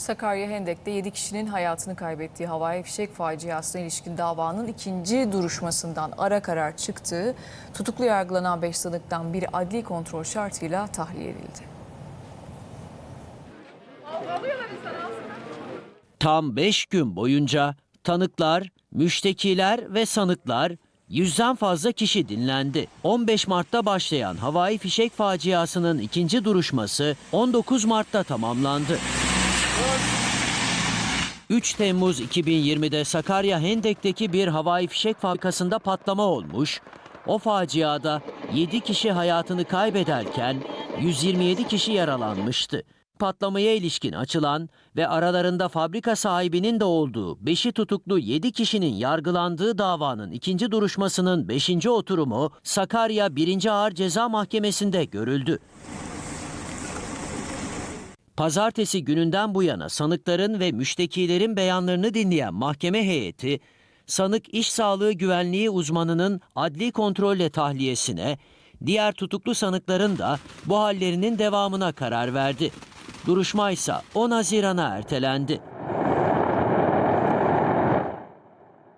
Sakarya Hendek'te 7 kişinin hayatını kaybettiği havai fişek faciasına ilişkin davanın ikinci duruşmasından ara karar çıktığı, tutuklu yargılanan 5 sanıktan biri adli kontrol şartıyla tahliye edildi. Tam 5 gün boyunca tanıklar, müştekiler ve sanıklar yüzden fazla kişi dinlendi. 15 Mart'ta başlayan havai fişek faciasının ikinci duruşması 19 Mart'ta tamamlandı. 3 Temmuz 2020'de Sakarya Hendek'teki bir havai fişek fabrikasında patlama olmuş. O faciada 7 kişi hayatını kaybederken 127 kişi yaralanmıştı. Patlamaya ilişkin açılan ve aralarında fabrika sahibinin de olduğu 5'i tutuklu 7 kişinin yargılandığı davanın ikinci duruşmasının 5. oturumu Sakarya 1. Ağır Ceza Mahkemesi'nde görüldü. Pazartesi gününden bu yana sanıkların ve müştekilerin beyanlarını dinleyen mahkeme heyeti, sanık iş sağlığı güvenliği uzmanının adli kontrolle tahliyesine, diğer tutuklu sanıkların da bu hallerinin devamına karar verdi. Duruşma ise 10 Haziran'a ertelendi.